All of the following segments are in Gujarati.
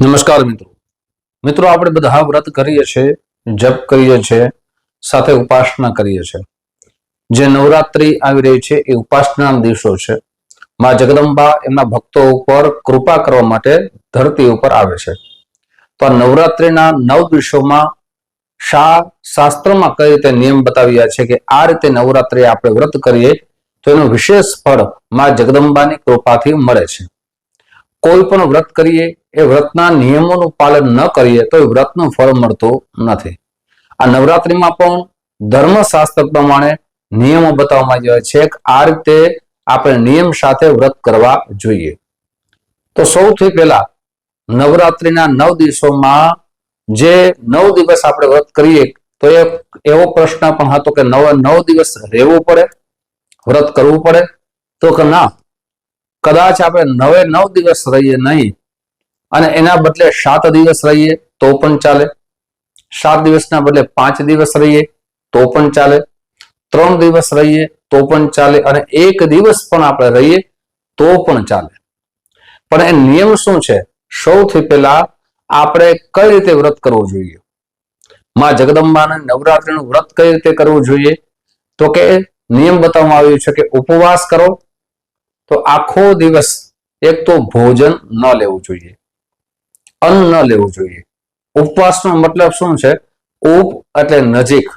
નમસ્કાર મિત્રો. મિત્રો, આપણે બધા વ્રત કરીએ છીએ, જપ કરીએ છીએ, સાથે ઉપાસના કરીએ છીએ. જે નવરાત્રી આવી રહી છે એ ઉપાસના દિવસો છે. માં જગદંબા એમના ભક્તો ઉપર કૃપા કરવા માટે ધરતી ઉપર આવે છે. તો આ નવરાત્રીના નવ દિવસોમાં શા શાસ્ત્રમાં કઈ રીતે નિયમ બતાવ્યા છે કે આ રીતે નવરાત્રી આપણે વ્રત કરીએ, તો એનું વિશેષ ફળમાં જગદંબાની કૃપાથી મળે છે. કોઈ પણ વ્રત કરીએ એ વ્રતના નિયમોનું પાલન ન કરીએ તો એ વ્રતનું ફળ મળતું નથી. આ નવરાત્રિમાં પણ ધર્મશાસ્ત્ર પ્રમાણે નિયમો બતાવવામાં આવ્યા છે આ રીતે આપણે નિયમ સાથે વ્રત કરવા જોઈએ. તો સૌથી પહેલા નવરાત્રિના નવ દિવસોમાં જે નવ દિવસ આપણે વ્રત કરીએ તો એ એવો પ્રશ્ન પણ હતો કે નવ નવ દિવસ રહેવું પડે, વ્રત કરવું પડે? તો કે ના. કદાચ આપણે નવે નવ દિવસ રહીએ નહીં અને એના બદલે સાત દિવસ રહીએ તો પણ ચાલે. સાત દિવસના બદલે પાંચ દિવસ રહીએ તો પણ ચાલે. ત્રણ દિવસ રહીએ તો પણ ચાલે અને એક દિવસ પણ આપણે રહીએ તો પણ ચાલે. પણ એ નિયમ શું છે? સૌથી પહેલા આપણે કઈ રીતે વ્રત કરવું જોઈએ? માં જગદંબાને નવરાત્રીનું વ્રત કઈ રીતે કરવું જોઈએ? તો કે નિયમ બતાવવામાં આવ્યું છે કે ઉપવાસ કરો. તો આખો દિવસ એક તો ભોજન ન લેવું જોઈએ. અન્ન ન લેવું જોઈએ. ઉપવાસનો મતલબ શું છે? ઉપ એટલે નજીક.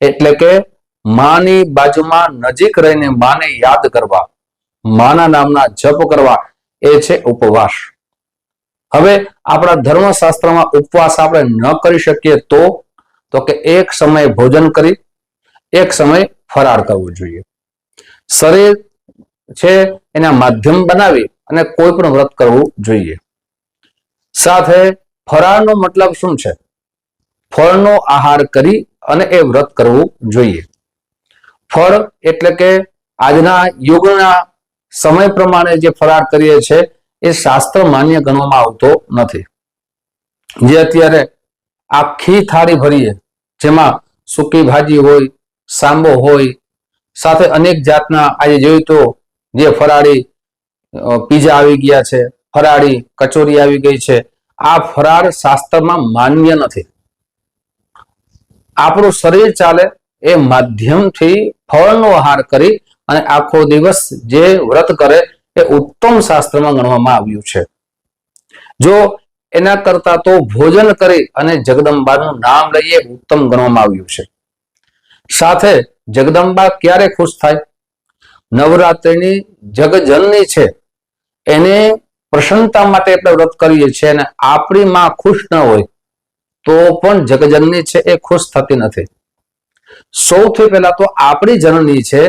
એટલે કે માની બાજુમાં નજીક રહીને માને યાદ કરવા. માના નામના જપ કરવા. એ છે ઉપવાસ. હવે આપણા ધર્મશાસ્ત્રમાં ઉપવાસ આપણે ન કરી શકીએ તો તો કે એક સમયે ભોજન કરી, એક સમય ફરાર કરવું જોઈએ. શરીર છે એના માધ્યમ બનાવી અને કોઈ પણ વ્રત કરવું જોઈએ. સાથે ફરાળનો મતલબ શું છે? ફળનો આહાર કરી અને એ વ્રત કરવું જોઈએ. ફળ એટલે કે આજના યુગના સમય પ્રમાણે જે ફરાળ કરીએ છે એ શાસ્ત્ર માન્ય ગણવામાં આવતો નથી. જે અત્યારે આખી થાળી ભરીએ, જેમાં સૂકી ભાજી હોય, સાંબો હોય, સાથે અનેક જાતના આજે જોયું તો જે ફરાળી પીઝા આવી ગયા છે ફરાળી કચોરી આવી ગઈ છે. આ ફરાળ શાસ્ત્રમાં માન્ય નથી. આપણું શરીર ચાલે એ માધ્યમથી ફળનો આહાર કરી અને આખો દિવસ જે વ્રત કરે એ ઉત્તમ શાસ્ત્રમાં ગણવામાં આવ્યું છે. જો એના કરતા તો ભોજન કરી અને જગદંબાનું નામ લઈએ ઉત્તમ ગણવામાં આવ્યું છે. સાથે જગદંબા ક્યારે ખુશ થાય? નવરાત્રિની જગજનની છે. એને પ્રસન્નતા માટે આપણે વ્રત કરીએ છીએ અને આપણી માં ખુશ ન હોય, તો પણ જગજનની છે એ ખુશ થતી નથી. સૌથી પહેલા તો આપણી જનની છે,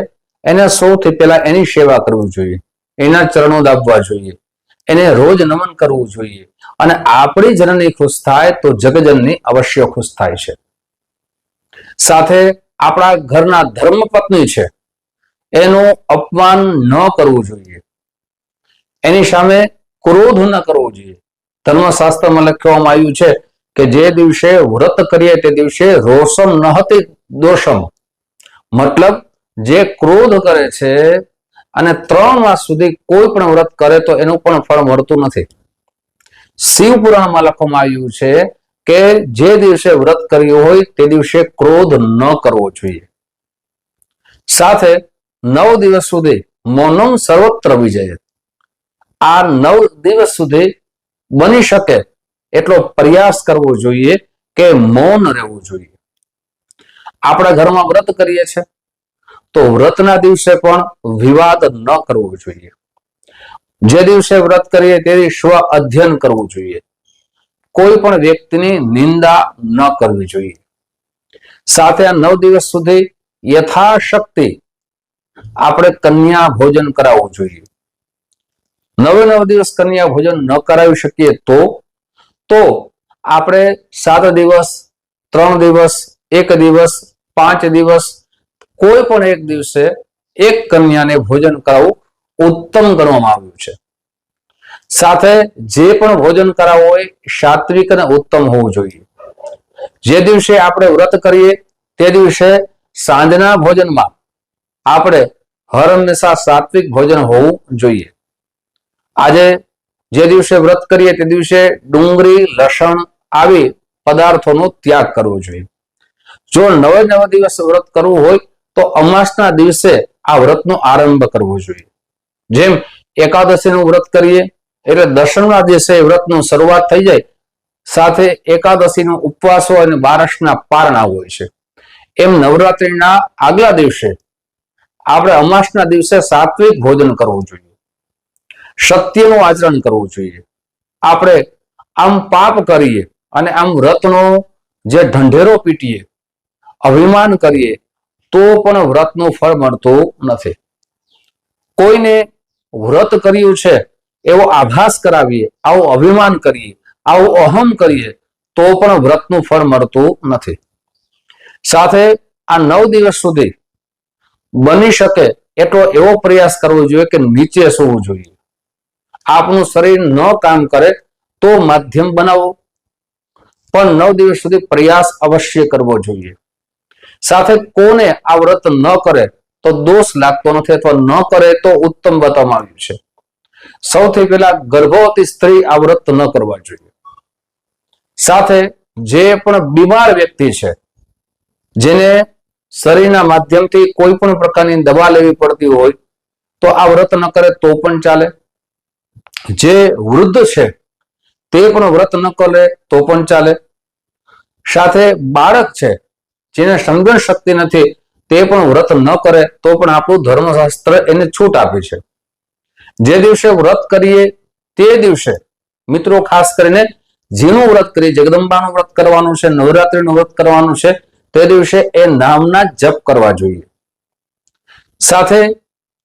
એને સૌથી પહેલા એની સેવા કરવી જોઈએ. એના ચરણો દાબવા જોઈએ. એને રોજ નમન કરવું જોઈએ. અને આપણી જનની ખુશ થાય તો જગજનની અવશ્ય ખુશ થાય છે. સાથે આપણા ઘરના ધર્મપત્ની છે, એનું અપમાન ન કરવું જોઈએ. એની સામે ક્રોધ ન કરવો જોઈએ. ધર્મશાસ્ત્રમાં લખવામાં આવ્યું છે કે જે દિવસે વ્રત કરીએ તે દિવસે રોષમ ન હતી, દોષમ. મતલબ, જે ક્રોધ કરે છે અને ત્રણ માસ સુધી કોઈ પણ વ્રત કરે તો એનું પણ ફળ મળતું નથી. શિવ પુરાણમાં લખવામાં આવ્યું છે કે જે દિવસે વ્રત કર્યું હોય તે દિવસે ક્રોધ ન કરવો જોઈએ. સાથે નવ દિવસ સુધી મૌનમ સર્વત્ર વિજય આ નવ દિવસ સુધી બની શકે એટલો પ્રયાસ કરવો જોઈએ કે મૌન રહેવું જોઈએ. આપણા ઘરમાં વ્રત કરીએ છીએ, તો વ્રતના દિવસે પણ વિવાદ ન કરવો જોઈએ. જે દિવસે વ્રત કરીએ તે સ્વ અધ્યયન કરવું જોઈએ. કોઈ પણ વ્યક્તિની નિંદા ન કરવી જોઈએ. સાથે આ નવ દિવસ સુધી યથાશક્તિ આપણે કન્યા ભોજન કરાવવું જોઈએ. નવે નવ દિવસ કન્યા ભોજન ન કરાવી શકીએ તો? તો આપણે સાત દિવસ, ત્રણ દિવસ, એક દિવસ, પાંચ દિવસ, કોઈ પણ એક દિવસે એક કન્યાને ભોજન કરાવવું ઉત્તમ ગણવામાં આવ્યું છે. સાથે જે પણ ભોજન કરાવવું હોય, સાત્વિક અને ઉત્તમ હોવું જોઈએ. જે દિવસે આપણે વ્રત કરીએ, તે દિવસે સાંજના ભોજનમાં આપણે હર હંમેશા સાત્વિક ભોજન હોવું જોઈએ. આજે જે દિવસે વ્રત કરીએ તે દિવસે ડુંગળી, લસણ આવી પદાર્થોનો ત્યાગ કરવો જોઈએ. જો નવે નવ દિવસ વ્રત કરવું હોય તો અમાસના દિવસે આ વ્રતનો આરંભ કરવો જોઈએ. જેમ એકાદશીનું વ્રત કરીએ, એટલે દર્શનના દિવસે વ્રતનું શરૂઆત થઈ જાય, સાથે એકાદશીનો ઉપવાસ હોય અને બારસના પારણા હોય છે. એમ નવરાત્રીના આગલા દિવસે આપણે અમાસના દિવસે સાત્વિક ભોજન કરવું જોઈએ. સત્યનું આચરણ કરવું જોઈએ. આપણે આમ પાપ કરીએ અને આમ વ્રતનો જે ઢંઢેરો પીટીએ, અભિમાન કરીએ, તો પણ વ્રતનું ફળ મળતું નથી. કોઈને વ્રત કર્યું છે, એવો આભાસ કરાવીએ, આવું અભિમાન કરીએ, આવું અહમ કરીએ, તો પણ વ્રતનું ફળ મળતું નથી. સાથે આ નવ દિવસ સુધી બની શકે એટલો એવો પ્રયાસ કરવો જોઈએ કે નીચે સૂવું જોઈએ. આપનું શરીર ન કામ કરે તો માધ્યમ બનાવો. પણ નવ દિવસ સુધી પ્રયાસ અવશ્ય કરવો જોઈએ. સાથે કોને આ વ્રત ન કરે તો દોષ લાગતો નથી અથવા ન કરે તો ઉત્તમ બતાવવામાં આવ્યું છે. સૌથી પહેલા ગર્ભવતી સ્ત્રી આ વ્રત ન કરવા જોઈએ. સાથે જે પણ બીમાર વ્યક્તિ છે, જેને શરીરના માધ્યમથી કોઈ પણ પ્રકારની દવા લેવી પડતી હોય, તો આ વ્રત ન કરે તો પણ ચાલે. જે વૃદ્ધ છે, તે પણ વ્રત ન કરે તો પણ ચાલે. સાથે બાળક છે, જેને સમજણ શક્તિ નથી, તે પણ વ્રત ન કરે તો પણ આપણું ધર્મશાસ્ત્ર એને છૂટ આપે છે. જે દિવસે વ્રત કરીએ, તે દિવસે, મિત્રો ખાસ કરીને, જેનું વ્રત કરીએ, જગદંબાનું વ્રત કરવાનું છે, નવરાત્રીનું વ્રત કરવાનું છે, તે દિવસે એ નામના જપ કરવા જોઈએ. સાથે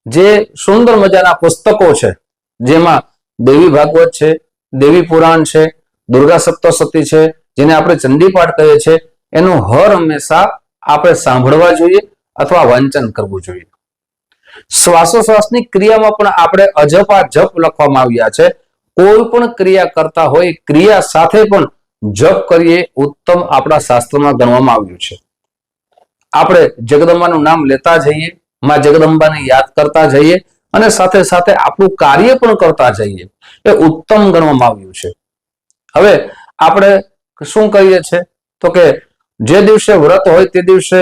જે સુંદર મજાના પુસ્તકો છે, જેમાં દેવી ભાગવત છે, દેવી પુરાણ છે, દુર્ગા સપ્તસતી છે, જેને આપણે ચંડીપાઠ કહીએ છીએ, એનું હર હંમેશા આપણે સાંભળવા જોઈએ અથવા વાંચન કરવું જોઈએ. શ્વાસોશ્વાસની ક્રિયામાં પણ આપણે અજપા જપ લખવામાં આવ્યા છે. કોઈ પણ ક્રિયા કરતા હોય, ક્રિયા સાથે પણ જપ કરીએ, ઉત્તમ આપણા શાસ્ત્રમાં ગણવામાં આવ્યું છે. આપણે જગદંબાનું નામ લેતા જઈએ, માં જગદંબાને યાદ કરતા જઈએ અને સાથે સાથે આપણું કાર્ય પણ કરતા જઈએ. એ ઉત્તમ ગણવામાં આવ્યું છે. હવે આપણે શું કહીએ છીએ તો કે જે દિવસે વ્રત હોય તે દિવસે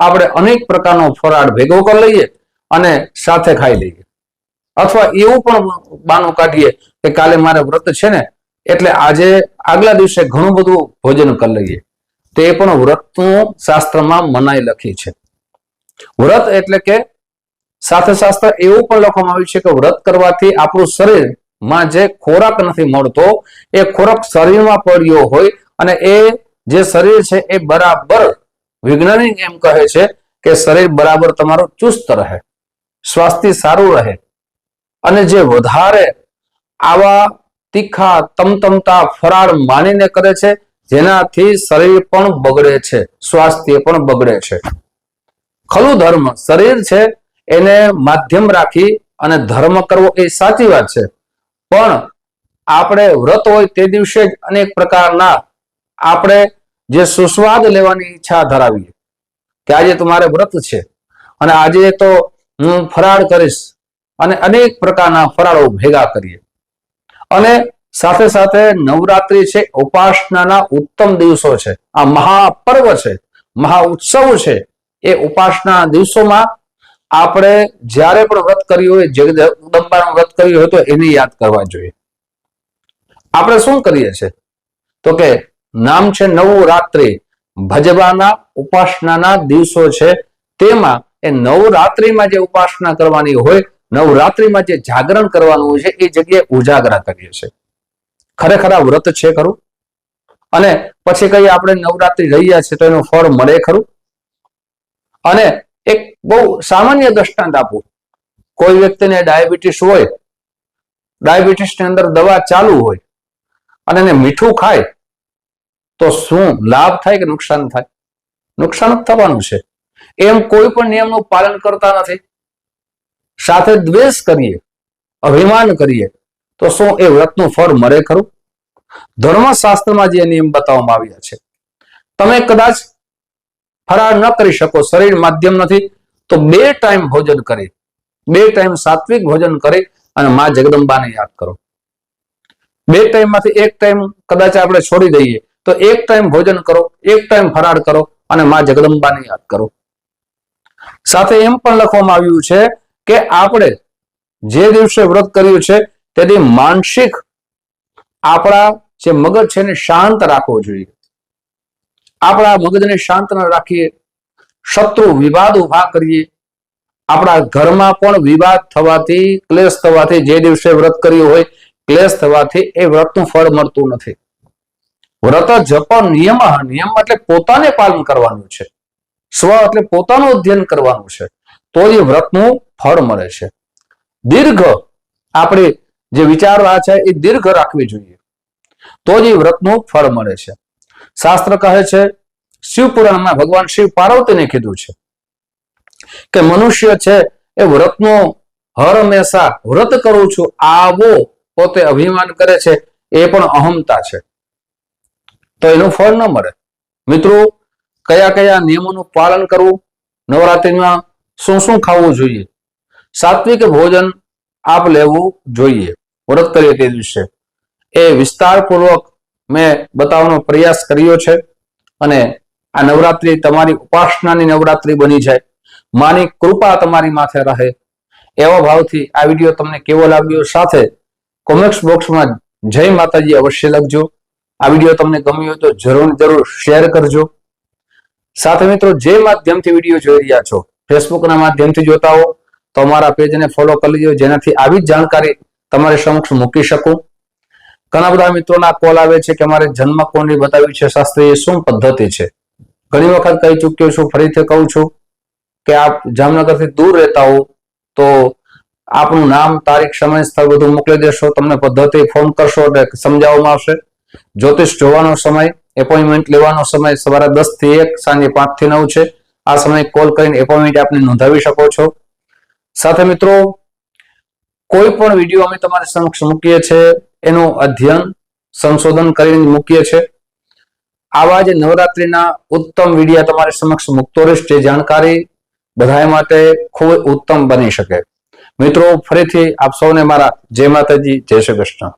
આપણે અનેક પ્રકારનો ફરાળ ભેગો કરી લઈએ અને સાથે ખાઈ લઈએ. અથવા એવું પણ બાનું કાઢીએ કે કાલે મારે વ્રત છે ને, એટલે આજે આગલા દિવસે ઘણું બધું ભોજન કરી લઈએ. તે પણ વ્રતનું શાસ્ત્રમાં મનાઈ લખી છે. વ્રત એટલે કે સાથે શાસ્ત્ર એવું પણ લખવામાં આવ્યું છે કે વ્રત કરવાથી આપણું શરીરમાં જે ખોરાક નથી મળતો, એ ખોરાક શરીરમાં પડ્યો હોય અને એ જે શરીર છે એ બરાબર વૈજ્ઞાનિક એમ કહે છે કે શરીર બરાબર તમારું ચુસ્ત રહે, સ્વાસ્થ્ય સારું રહે અને જે વધારે આવા તીખા, તમતમતા ફરાળ માનીને કરે છે, જેનાથી શરીર પણ બગડે છે, સ્વાસ્થ્ય પણ બગડે છે. ખલું ધર્મ શરીર છે એને માધ્યમ રાખી અને ધર્મ કરવો એ સાચી વાત છે. પણ આપણે વ્રત હોય તે દિવસે જ અનેક પ્રકારના આપણે જે સુસ્વાદ લેવાની ઈચ્છા ધરાવીએ કે આજે તમારે વ્રત છે અને આજે તો હું ફરાળ કરીશ અને અનેક પ્રકારના ફરાળો ભેગા કરીએ. અને સાથે સાથે નવરાત્રી છે, ઉપાસનાના ઉત્તમ દિવસો છે. આ મહાપર્વ છે, મહા ઉત્સવ છે. એ ઉપાસના દિવસોમાં આપણે જ્યારે પણ વ્રત કર્યું હોય, જગદંબાનું વ્રત કર્યું હોય, તો એને યાદ કરવા જોઈએ. આપણે શું કરીએ છીએ? તો કે નામ છે નવું રાત્રિ. ભજવાના, ઉપાસનાના દિવસો છે. તેમાં એ નવરાત્રિમાં જે ઉપાસના કરવાની હોય નવરાત્રિમાં જે જાગરણ કરવાનું હોય છે, એ જગ્યાએ ઉજાગરા કરીએ છીએ. ખરેખર આ વ્રત છે ખરું? અને પછી કઈ આપણે નવરાત્રિ રહ્યા છે, તો એનું ફળ મળે ખરું? અને એક બહુ સામાન્ય દ્રષ્ટાંત આપું. કોઈ વ્યક્તિને ડાયાબિટીસ હોય, ડાયાબિટીસની અંદર દવા ચાલુ હોય, અને એને મીઠું ખાય, તો શું લાભ થાય કે નુકસાન થાય? નુકસાન જ થવાનું છે. એમ કોઈ પણ નિયમનું પાલન કરતા નથી. સાથે દ્વેષ કરીએ, અભિમાન કરીએ, તો શું એ વ્રતનું ફળ મળે ખરું? ધર્મશાસ્ત્રમાં જે નિયમ બતાવવામાં આવ્યા છે. તમે કદાચ ફરાળ ન કરી શકો, શરીર માધ્યમ નથી, તો બે ટાઈમ ભોજન કરી, બે ટાઈમ સાત્વિક ભોજન કરી અને માં જગદંબાને યાદ કરો. બે ટાઈમમાંથી એક ટાઈમ કદાચ આપણે છોડી દઈએ, તો એક ટાઈમ ભોજન કરો, એક ટાઈમ ફરાળ કરો અને માં જગદંબાને યાદ કરો. સાથે એમ પણ લખવામાં આવ્યું છે કે આપણે જે દિવસે વ્રત કર્યું છે તેથી માનસિક આપણા જે મગજ છે એને શાંત રાખવો જોઈએ. આપણા મગજને શાંત ન રાખીએ, શત્રુ વિવાદ ઊભા કરીએ. આપણા ઘરમાં પણ વિવાદ થવાથી, ક્લેશ થવાથી જે દિવસે વ્રત કર્યું હોય, ક્લેશ થવાથી એ વ્રતનું ફળ મળતું નથી. વ્રત જપ નિયમ નિયમ એટલે પોતાને પાલન કરવાનું છે. સ્વ એટલે પોતાનું અધ્યયન કરવાનું છે. તો એ વ્રતનું ફળ મળે છે. દીર્ઘ આપણે જે વિચારવા છે એ દીર્ઘ રાખવી જોઈએ. તો જ એ વ્રતનું ફળ મળે છે. શાસ્ત્ર કહે છે શિવપુરાણમાં ભગવાન શિવ પાર્વતીને કીધું છે કે મનુષ્ય છે એ વ્રતનો હર હંમેશા વ્રત કરું છું, આવો પોતે અભિમાન કરે છે, એ પણ અહમતા છે. તો એનું ફળ ન મળે. મિત્રો, કયા કયા નિયમોનું પાલન કરવું? નવરાત્રિમાં શું શું ખાવું જોઈએ? સાત્વિક ભોજન આપ લેવું જોઈએ. વ્રત કરીએ તે દિવસે. એ વિસ્તારપૂર્વક મેં બતાવવાનો પ્રયાસ કર્યો છે અને આ નવરાત્રી તમારી ઉપાસનાની નવરાત્રી બની જાય. માની કૃપા તમારી માથે રહે. એવા ભાવથી આ વીડિયો તમને કેવો લાગ્યો સાથે કોમેન્ટ્સ બોક્સમાં જય માતાજી અવશ્ય લખજો. આ વીડિયો તમને ગમ્યો તો જરૂર જરૂર શેર કરજો. સાથે મિત્રો જે માધ્યમથી વીડિયો જોઈ રહ્યા છો, ફેસબુકના માધ્યમથી જોતા હો તો અમારા પેજને ફોલો કરી લેજો, જેનાથી આવી જ જાણકારી તમારી સમક્ષ મૂકી શકું. ઘણા બધા મિત્રોના કોલ આવે છે કે મારે જન્મ કુંડળી બતાવ્યું છે, શાસ્ત્રીય શું પદ્ધતિ છે? ઘણી વખત કહી ચૂક્યો છું, ફરીથી કહું છું કે આપ જામનગરથી દૂર રહેતા હો, તો આપનું નામ, તારીખ, સમય સ્થળ બધું મોકલી દેશો, તમને પદ્ધતિ ફોન કરશો એટલે સમજાવવામાં આવશે. જ્યોતિષ જોવાનો સમય એપોઇન્ટમેન્ટ લેવાનો સમય સવારે દસથી એક, સાંજે પાંચથી નવ છે. આ સમયે કોલ કરીને એપોઇન્ટમેન્ટ આપને નોંધાવી શકો છો. સાથે મિત્રો, કોઈ પણ વીડિયો અમે તમારી સમક્ષ મૂકીએ છીએ એનું અધ્યયન સંશોધન કરીને મૂકીએ છીએ. આવા જ નવરાત્રીના ઉત્તમ વિડીયા તમારી સમક્ષ મૂકતો રહીશ, જે જાણકારી બધા માટે ખૂબ ઉત્તમ બની શકે. મિત્રો, ફરીથી આપ સૌને મારા જય માતાજી, જય શ્રી કૃષ્ણ.